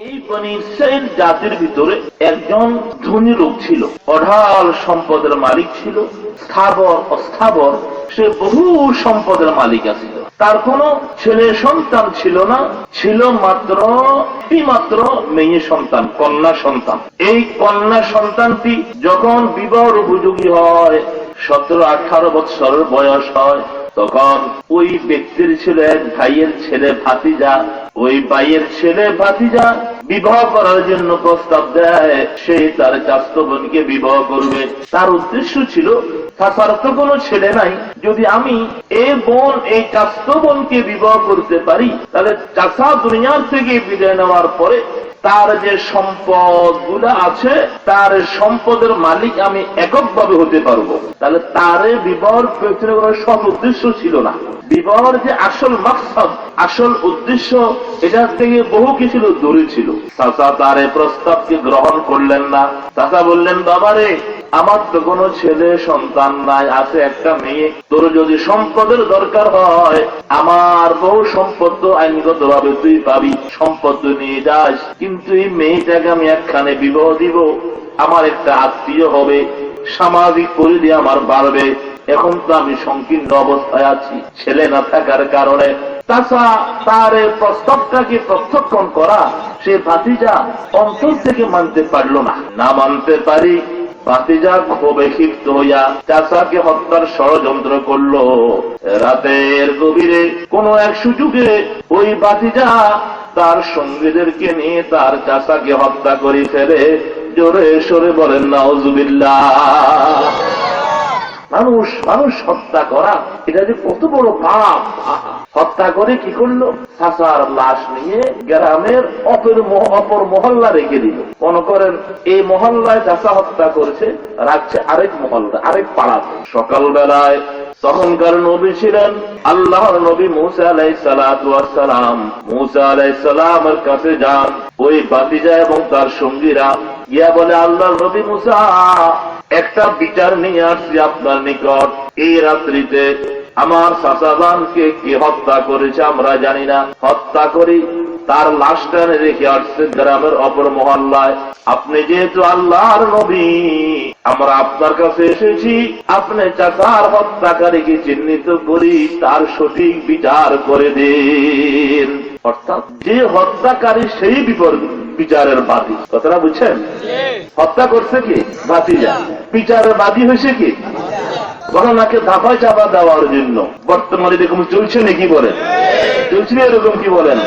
এই বনি ইসরায়েল জাতির ভিতরে একজন ধনী লোক ছিল। অঢাল সম্পদের মালিক ছিল, স্থাবর, অস্থাবর, সে বহু সম্পদের মালিক আছিল। তার কোনো ছেলে সন্তান ছিল না, ছিল মাত্র মাত্র মেয়ে সন্তান, কন্যা সন্তান। এই কন্যা সন্তানটি যখন বিবাহ উপযোগী হয় সতেরো, আঠারো বৎসরের বয়স হয়, তখন ওই ব্যক্তির ছিল এক ভাইয়ের ছেলে ভাতিজা, ওই ভাইয়ের ছেলে ভাতিজা বিবাহ করার জন্য প্রস্তাব দেয়, সে তার চাস্ত বোনকে বিবাহ করবে। তার উদ্দেশ্য ছিল তার তো কোনো ছেলে নাই, যদি আমি এই বোন এই চাস্ত বোনকে বিবাহ করতে পারি, তাহলে চাষা দুনিয়ার থেকে বিদায় নেওয়ার পরে তার যে সম্পদগুলা আছে, তার সম্পদের মালিক আমি এককভাবে হতে পারব। তাহলে তারে বিবাহ পেছনে কোনো সৎ উদ্দেশ্য ছিল না। বিবাহর যে আসল মাকসাদ, আসল উদ্দেশ্য এটা থেকে বহু কিছু দূরে ছিল। চাচা তার এই প্রস্তাবকে গ্রহণ করলেন না। চাচা বললেন, বাবারে, আমার তো কোনো ছেলে সন্তান নাই, আছে একটা মেয়ে। তোর যদি সম্পদের দরকার হয়, আমার বহু সম্পদ তো আইনগত ভাবে তুই পাবি। সম্পদ নিয়ে যাস। কিন্তু এই মেয়েটাকে আমি একখানে বিবাহ দিব। আমার একটা আত্মীয় হবে। সামাজিক পরিধি আমার বাড়বে। এখন তো আমি সংকীর্ণ অবস্থায় আছি, ছেলে না থাকার কারণে। তার প্রত্যক্ষণ করা সে ভাতিজা অন্তর থেকে মানতে পারল না। না মানতে পারি, ভাতিজা ক্ষিপ্ত হইয়া হত্যার ষড়যন্ত্র করল। রাতের গভীরে কোন এক সুযোগে ওই বাতিজা তার সঙ্গীদেরকে নিয়ে তার চাষাকে হত্যা করে ফেলে। জোরে সরে বলেন, নাউজুবিল্লাহ। মানুষ মানুষ হত্যা করা, এটা যে কত বড় পাপ। হত্যা করে কি করল? চাষার লাশ নিয়ে গ্রামের অপর অপর মহল্লা রেখে দিল। মনে করেন, এই মহল্লায় চাষা হত্যা করেছে, রাখছে আরেক মহল্লা, আরেক পাড়া সকালবেলায় তখনকার নবী ছিলেন আল্লাহর নবী মুসা আলাই সালাম। মুসা আলাই সালামের কাছে যান, ওই বাতিজা এবং তার সঙ্গীরা ইয়া বলে, আল্লাহর নবী মুসা একটা বিচার নিয়ে আসছি আপনার নিকট। এই রাত্রিতে আমার সাসাবানকে কে হত্যা করেছে আমরা জানি না। হত্যা করি, তার লাশটা রেখে আসছে গ্রামের অপর মহল্লায়। আপনি যেহেতু আল্লাহর নবী, আমরা আপনার কাছে এসেছি। আপনি চাকার হত্যাকারীকে চিহ্নিত করি, তার সঠিক বিচার করে দিন। অর্থাৎ যে হত্যাকারী সেই বিপর বিচারের বাদী। কথাটা বুঝছেন? হত্যা করছে কি? বাতিজা বিচারের বাদী হয়েছে কি? ঘটনাকে ধাপা চাপা দেওয়ার জন্য। বর্তমানে এরকম চলছে নাকি বলেন? চলছে না এরকম কি বলেন?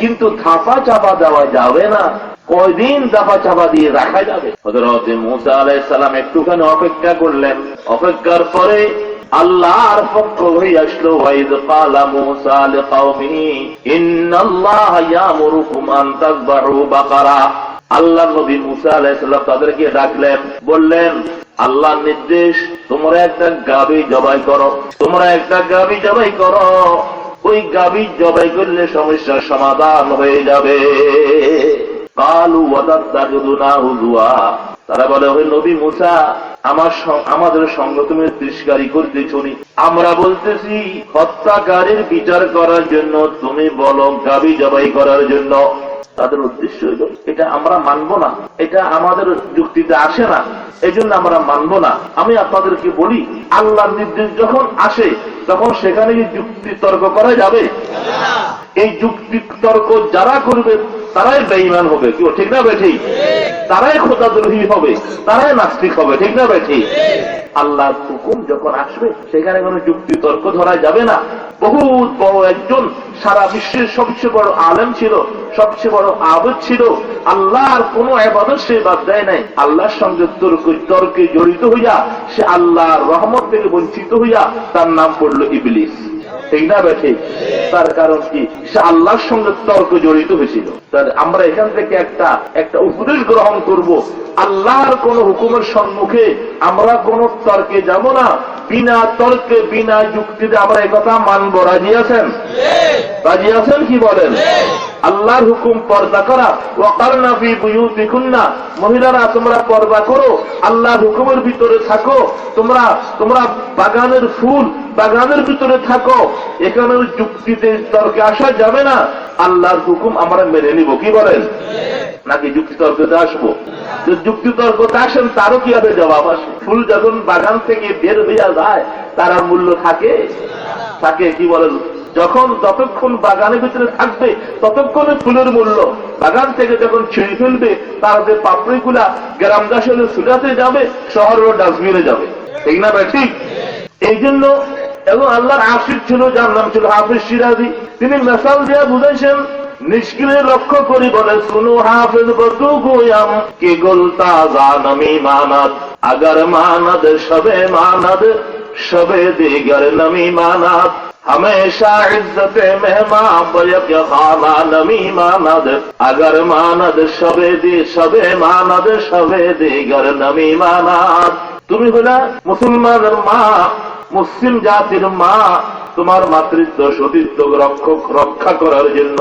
কিন্তু ধাপা চাপা দেওয়া যাবে না। কয়দিন দাপা চাপা দিয়ে রাখা যাবে? হজরত মুসা আলাই সালাম একটুখানি অপেক্ষা করলেন। অপেক্ষার পরে আল্লাহর পক্ষ হয়ে আসলো, ওয়াইদ কালা মুসা লিকাওমিহি ইন্নাল্লাহা ইয়ামুরুকুম আন তাযবাহু বাকারা। আল্লাহ নবী মুসা আলাইসাল্লাম তাদেরকে ডাকলেন, বললেন আল্লাহর নির্দেশ, তোমরা একটা গাবি জবাই করো, তোমরা একটা গাবি জবাই করো। ওই গাবি জবাই করলে সমস্যার সমাধান হয়ে যাবে। কালু ওয়াদাত্তাজুদুনা হুজুয়া। তারা বলে ওই নবী মুসা আমার আমাদের সঙ্গ তুমি করতে চলি। আমরা বলতেছি, হত্যাকারীর বিচার করার জন্য, তুমি বলো, গাবি জবাই করার জন্য। তাদের উদ্দেশ্য হইল এটা আমরা মানবো না। এটা আমাদের যুক্তিতে আসে না। এই জন্য আমরা মানবো না। আমি আপনাদেরকে বলি, আল্লাহর নির্দেশ যখন আসে, তখন সেখানে যুক্তি তর্ক করা যাবে। এই যুক্তি তর্ক যারা করবে তারাই বেঈমান হবে। কি ঠিক না বেঠি তারাই খোদাদ্রোহী হবে তারাই নাস্তিক হবে ঠিক না বেঠি আল্লাহর হুকুম যখন আসবে সেখানে কোনো যুক্তি তর্ক ধরা যাবে না। বহুত বড় একজন সারা বিশ্বের সবচেয়ে বড় আলেম ছিল সবচেয়ে বড় আবদ ছিল। আল্লাহর কোনো আবাদত সে বাদ দেয় নাই। আল্লাহর সঙ্গে তর্ক তর্কে জড়িত হইয়া সে আল্লাহর রহমত থেকে বঞ্চিত হইয়া তার নাম পড়ল ইবলিস। ঠিক না বেঠে তার কারণ কি? সে আল্লাহর সঙ্গে তর্ক জড়িত হয়েছিল। তার আমরা এখান থেকে একটা একটা উপদেশ গ্রহণ করব। আল্লাহর কোন হুকুমের সম্মুখে আমরা কোন তর্কে যাব না। বিনা তর্কে বিনা যুক্তিতে আমরা একথা মানব। রাজি আছেন? রাজি আছেন কি বলেন? আল্লাহর হুকুম পর্দা করা। ওয়াকারনা ফি বুয়ুতিকুন্না। মহিলারা, তোমরা পর্দা করো। আল্লাহর হুকুমের ভিতরে থাকো। তোমরা তোমরা বাগানের ফুল বাগানের ভিতরে থাকো। এখানে যুক্তিতে তর্কে আসা যাবে না। আল্লাহর হুকুম আমরা মেনে নিব, কি বলেন? নাকি যুক্তি তর্কতে আসব? যে যুক্তি তর্কতে আসেন, তারও কি হবে জবাব আসে। ফুল যখন বাগান থেকে বের হইয়া যায়, তার মূল্য থাকে? থাকে, কি বলেন? যখন যতক্ষণ বাগানের ভিতরে থাকবে, ততক্ষণে ফুলের মূল্য। বাগান থেকে যখন ছিঁড়ে ফেলবে, তার যে পাপড়িগুলা গ্রাম দাসের সুরাতে যাবে শহরের ডাস্টবিনে যাবে। ঠিক না ভাই, ঠিক? এই জন্য এবং আল্লাহর আশিক ছিল যার নাম ছিল হাফিজ সিরাজি। তিনি মেসাল দিয়া বুঝাইছেন, নিষ্ক্রিয় লক্ষ্য করি বলে, শুনু হাফিজ গোয়াম কে গোল তাজা নমি মানাদ, আগার মানাদ, সবে মানাদ, সবে দিগার নমি মানাদ। ہمیشہ عزت مہما بیک خانہ মানদ ماند اگر ماند شبے دی شبے ماند شبے তুমি হলে মুসলমানের মা মুসলিম জাতির মা তোমার মাতৃত্ব সতীত্ব রক্ষক রক্ষা করার জন্য।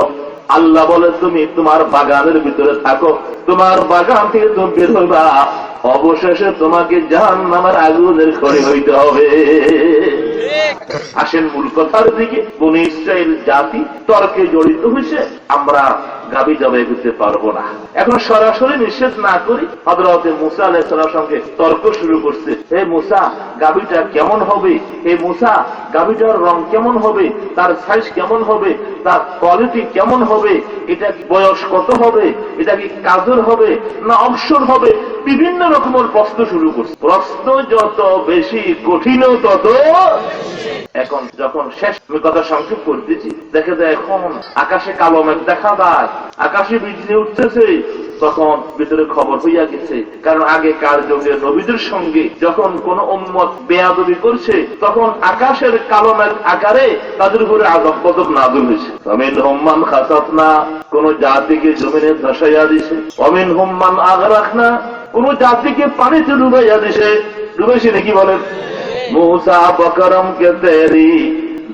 আল্লাহ বলে, তুমি তোমার বাগানের ভিতরে থাকো। তোমার বাগান থেকে তো বের অবশেষে তোমাকে জাহান নামের আগুনের খড়ি হইতে হবে। আসেন মূল কথার দিকে কোন ইসরায়েল জাতি তর্কে জড়িত হয়েছে আমরা গাবি জবাই করতে পারব না। এখন সরাসরি নিষেধ না করি হজরতে মুসা আলাইসালার সঙ্গে তর্ক শুরু করছে। হে মুসা, গাবিটা কেমন হবে? হে মুসা, গাবিটার রং কেমন হবে? তার সাইজ কেমন হবে? তার কোয়ালিটি কেমন হবে? এটা বয়স কত হবে? এটা কি কাজের হবে? না অবসর হবে? বিভিন্ন রকমের প্রশ্ন শুরু করছে। প্রশ্ন যত বেশি কঠিন তত এখন যখন শেষ আমি কথা সংক্ষেপ করতেছি, দেখে যায় এখন আকাশে কালো মেঘ দেখা যায়, আকাশে বিজলি উঠতেছে, তখন ভিতরে খবর হইয়া গেছে। কারণ আগে কার যুগে নবীদের সঙ্গে যখন কোন উম্মত বেয়াদবি করছে, তখন আকাশের কালো মেঘ আকারে তাদের উপরে আজব পদক নাজুল হয়েছে। অমিন হোম্মান খাসাত না কোন জাতিকে জমিনে ধসাইয়া দিছে। অমিন হোম্মান আগারাখ না কোন জাতিকে পানিতে ডুবাইয়া দিছে। ডুবেছে নাকি বলেন? موسا بکرم کے تیری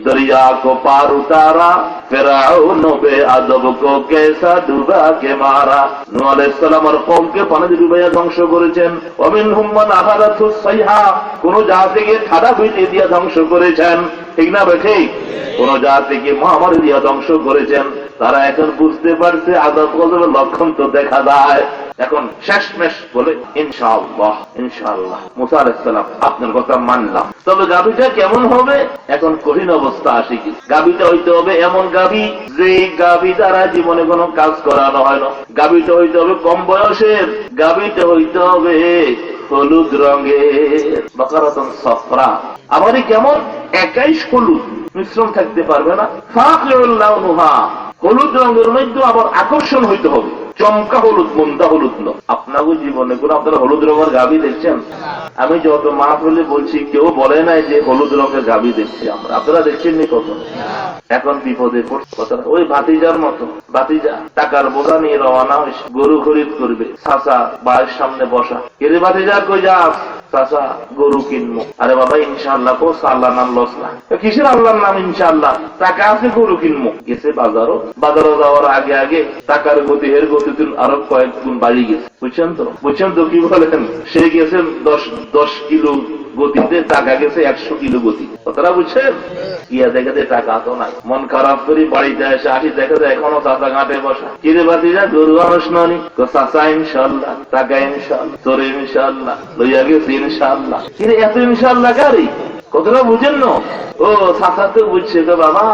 دریا کو پار اتارا فراؤن بے ادب کو کیسا ডুবা কে মারা নূহ আলাইহিস সালাম আর ডুবাইয়া ধ্বংস করেছেন ওমিনহুম মান আহারাতু সৈহা কোন জাতিকে ঠাডা হইতে দিয়া ধ্বংস করেছেন ঠিক না বেঠিক কোন জাতিকে মহামারী দিয়া ধ্বংস করেছেন তারা এখন বুঝতে পারছে আদব গজবের লক্ষণ তো দেখা যায়। এখন শেষমেশ বলে, ইনশাআল্লাহ ইনশাআল্লাহ। মুসা আলাইসালাম আপনার কথা মানলাম। তবে গাবিটা কেমন হবে? এখন কঠিন অবস্থা আসে কি? গাবিটা হইতে হবে এমন গাবি যে গাবি দ্বারা জীবনে কোনো কাজ করানো হয় না। গাবিটা হইতে হবে কম বয়সের। গাবিটা হইতে হবে হলুদ রঙের। বকারতন সফরা। আমারই কেমন? একাই হলুদ। মিশ্রণ থাকতে পারবে না। ফাঁকা হলুদ রঙের মধ্যে আবার আকর্ষণ হইতে হবে। চমকা হলুদ, মন্দা হলুদ ন। আপনাকে জীবনে কোনো আপনারা হলুদ রঙের গাবি দেখছেন? আমি যত মা হলে বলছি, কেউ বলে নাই যে হলুদ রঙের গাবি দেখছি আমরা। আপনারা দেখছেন নি কত এখন বিপদে পড়ছে ওই ভাতিজার মতো। ভাতিজা, টাকার বোঝা নিয়ে রওনা হয়েছে। গরু খরিদ করবে। চাচা বাড়ির সামনে বসা। কেরে ভাতিজা, কই যাস? চাচা, গরু কিনবো। আরে বাবা, ইনশাআল্লাহ কোস আল্লাহ নাম লস না। কিসের আল্লাহর নাম, ইনশাআল্লাহ? টাকা আছে, গরু কিনবো। গেছে বাজারও। বাজারও যাওয়ার আগে আগে টাকার গতি এর গতি তুল আরও কয়েক গুণ বাড়ি গেছে। বুঝছেন তো? বুঝছেন তো কি বলেন? সে গেছেন দশ দশ কিলো গতিতে, টাকা গেছে একশো কিলো গতি কথাটা বুঝছেন? ইয়া দেখে দে, টাকা তো নাই। মন খারাপ করি বাড়িতে এসে আসি, দেখে যায় এখনও চাচা ঘাটে বসা। কিরে বাতি যা গরু মানুষ ননি? চাচা ইনশাল্লাহ টাকা ইনশাল্লাহ তোরে ইনশাল্লাহ লইয়া গেছে ইনশাল্লাহ কিরে, এত ইনশাল্লাহ গাড়ি? কতটা বুঝেন না? ও চাচা তো বুঝছে তো বাবা,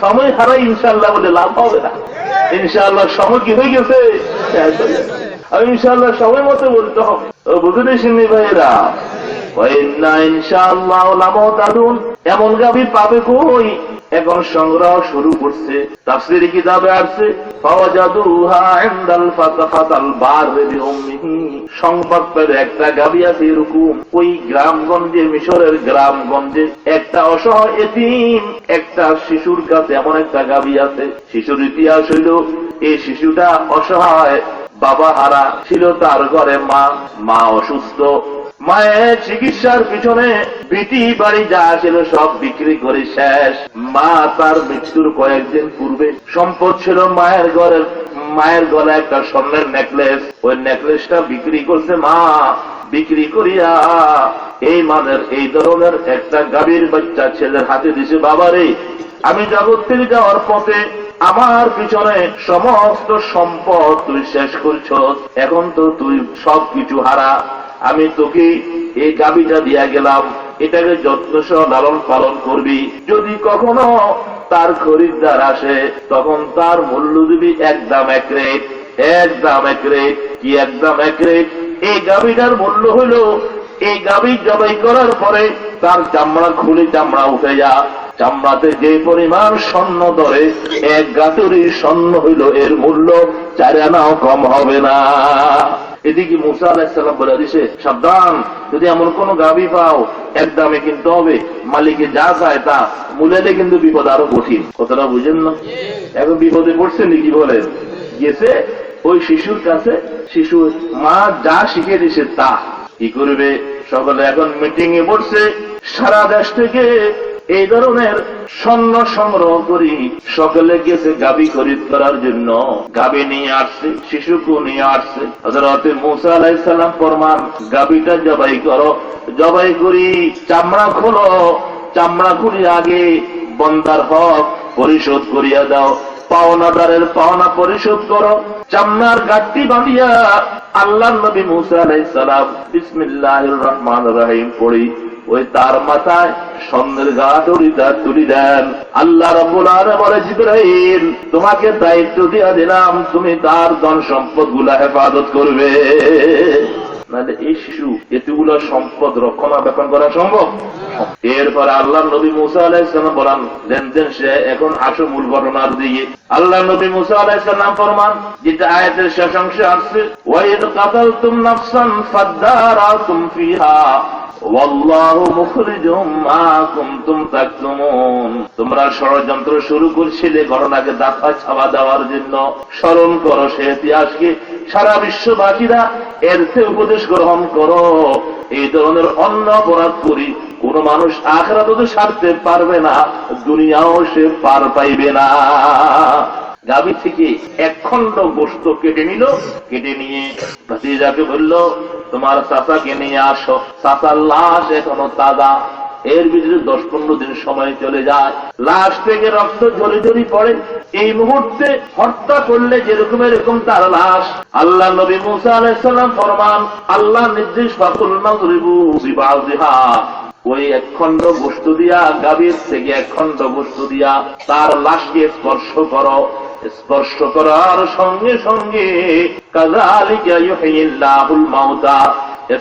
সময় হারাই ইনশাল্লাহ বলে লাভ হবে না। ইনশাল্লাহ সময় কি হয়ে গেছে? আর ইনশাল্লাহ সময় মতো বলতে হবে। ও বুঝতে শুনি ভাইয়েরা? এমন গাভী পাবে কই? এখন সংগ্রহ শুরু করছে। তাফসির কিতাবে আসছে সংবাদ পেলে একটা গাবি আছে এরকম, ওই গ্রামগঞ্জে মিশরের গ্রামগঞ্জে। একটা অসহায় এতিম, একটা শিশুর কাছে এমন একটা গাবি আছে। শিশুর ইতিহাস হইল, এই শিশুটা অসহায়, বাবা হারা ছিল তার ঘরে মা মা অসুস্থ। মায়ের চিকিৎসার পিছনে বিটি বাড়ি যা ছিল সব বিক্রি করে শেষ। মা তার মৃত্যুর কয়েকদিন পূর্বে সম্পদ ছিল মায়ের ঘরের মায়ের গলায় একটা স্বর্ণের নেকলেস ওই নেকলেসটা বিক্রি করছে মা। বিক্রি করিয়া এই মানের এই ধরনের একটা গাভীর বাচ্চা ছেলের হাতে দিছে, বাবারে, আমি জগৎ থেকে যাওয়ার পথে আমার পিছনে সমস্ত সম্পদ তুই শেষ করছ এখন তো তুই সব কিছু হারা। আমি তোকে এই গাবিটা দিয়া গেলাম, এটাকে যত্ন সহ লালন পালন করবি। যদি কখনো তার খরিদ্দার আসে, তখন তার মূল্য দিবি এক দাম এক রেট, এক দাম এক রেট, কি এক দাম এক রেট? এই গাবিটার মূল্য হইল, এই গাভী জবাই করার পরে তার চামড়া খুলে চামড়া উঠে যা। চামড়াতে যে পরিমাণ স্বর্ণ ধরে, এক গাতুরি স্বর্ণ হইল এর মূল্য, চার আনাও কম হবে না। এদিকে মুসা আলাহিসাল্লাম বলে দিছে সাবধান, যদি এমন কোন গাভী পাও, এক দামে কিনতে হবে, মালিকে যা চায় তা মূলেলে কিন্তু বিপদ আরও কঠিন। কতটা বুঝেন না? এখন বিপদে পড়ছে নাকি বলেন? গেছে, ওই শিশুর কাছে, শিশু, মা যা শিখে দিছে তা। কি করবে? সকলে এখন মিটিং এ পড়ছে, সারা দেশ থেকে এই ধরনের স্বর্ণ সংগ্রহ করি। সকলে গেছে গাবি খরিদ করার জন্য। গাবি নিয়ে আসছে, শিশুকে নিয়ে আসছে। হজরত মুসা আলাইসাল্লাম ফরমান, গাবিটা জবাই করো। জবাই করি, চামড়া খোলো। চামড়া খুলি আগে বন্দার হক পরিশোধ করিয়া দাও। পাওনাদারের পাওনা পরিশোধ করো। চামড়ার গাঠটি বাঁধিয়া আল্লাহ নবী মুসা আলাই সালাম বিসমিল্লাহ রহমান রাহিম পড়ি। ওই তার মাথায় স্বর্ণের গাঠড়িটা তুলি দেন। আল্লাহ রব্বুল বলে তোমাকে দায়িত্ব দিয়া দিলাম, তুমি তার ধন সম্পদগুলা হেফাজত করবে। এই শিশু এতগুলো সম্পদ রক্ষণাবেক্ষণ করা সম্ভব? এরপর আল্লাহ নবী মুসা আলাইসালাম বলান, দেন সে এখন আসো মূল ঘটনার দিকে। আল্লাহ নবী মুসা আলাইসালাম ফরমান, যেটা আয়াতের শেষ অংশে আসছে, ওয়াইদ কাতাল তুম নাফসান ফাদ্দারাতুম ফিহা তোমরা ষড়যন্ত্র শুরু করছিলে, ঘটনাকে দাফা ছাওয়া দেওয়ার জন্য। স্মরণ করো সে ইতিহাসকে। সারা বিশ্ববাসীরা এর উপদেশ গ্রহণ করো। এই ধরনের অন্য অপরাধ করি। কোন মানুষ আখরা তো সারতে পারবে না, দুনিয়াও সে পার পাইবে না। গাভী থেকে এক খণ্ড গোস্ত কেটে নিল, কেটে নিয়ে ভাতিজাকে বলল, তোমার চাচাকে নিয়ে আসো। চাচার লাশ এখনও তাজা। এর ভিতরে দশ পনেরো দিন সময় চলে যায়। লাশ থেকে রক্ত ঝরে ঝরি পড়ে। এই মুহূর্তে হত্যা করলে যেরকম এরকম তার লাশ। আল্লাহ নবী মুসা আলাইসাল্লাম ফরমান, আল্লাহ নির্দেশ, ফাকুল নজরিবু বিবাজিহা। ওই এক খণ্ড বস্তু দিয়া, গাভীর থেকে এক খণ্ড বস্তু দিয়া, তার লাশকে স্পর্শ করো। স্পর্শ করার সঙ্গে সঙ্গে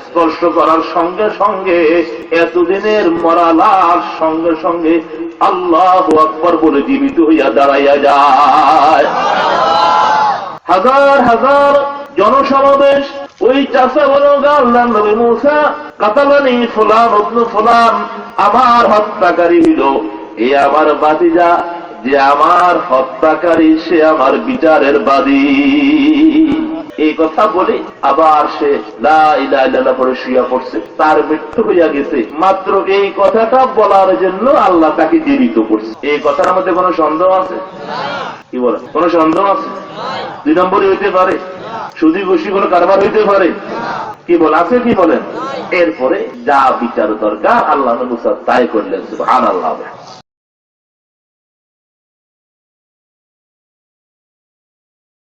স্পর্শ করার সঙ্গে সঙ্গে, এতদিনের মরা সঙ্গে সঙ্গে আল্লাহ আকবর বলে জীবিত হইয়া দাঁড়াইয়া যায়। হাজার হাজার জনসমাবেশ ওই চাষা বলো আল্লাহ নবী মুসা, কাতালানি ফুলান অগ্ন ফুলান, আমার হত্যাকারী হইল। এ আমার বাতিজা, যে আমার হত্যাকারী, সে আমার বিচারের বাদী। এই কথা বলে আবার সে পরে শুয়া পড়ছে। তার মৃত্যু হইয়া গেছে। মাত্র এই কথাটা বলার জন্য আল্লাহ তাকে জীবিত করছে। এই কথার মধ্যে কোনো সন্দেহ আছে? কি বলে? কোনো সন্দেহ আছে? দুই নম্বরই হইতে পারে। সুদী বসি কোনো কারবার হইতে পারে। কি বল, আছে কি বলেন? এরপরে যা বিচার দরকার, আল্লাহ তাই করলেন, সুবহানাল্লাহ।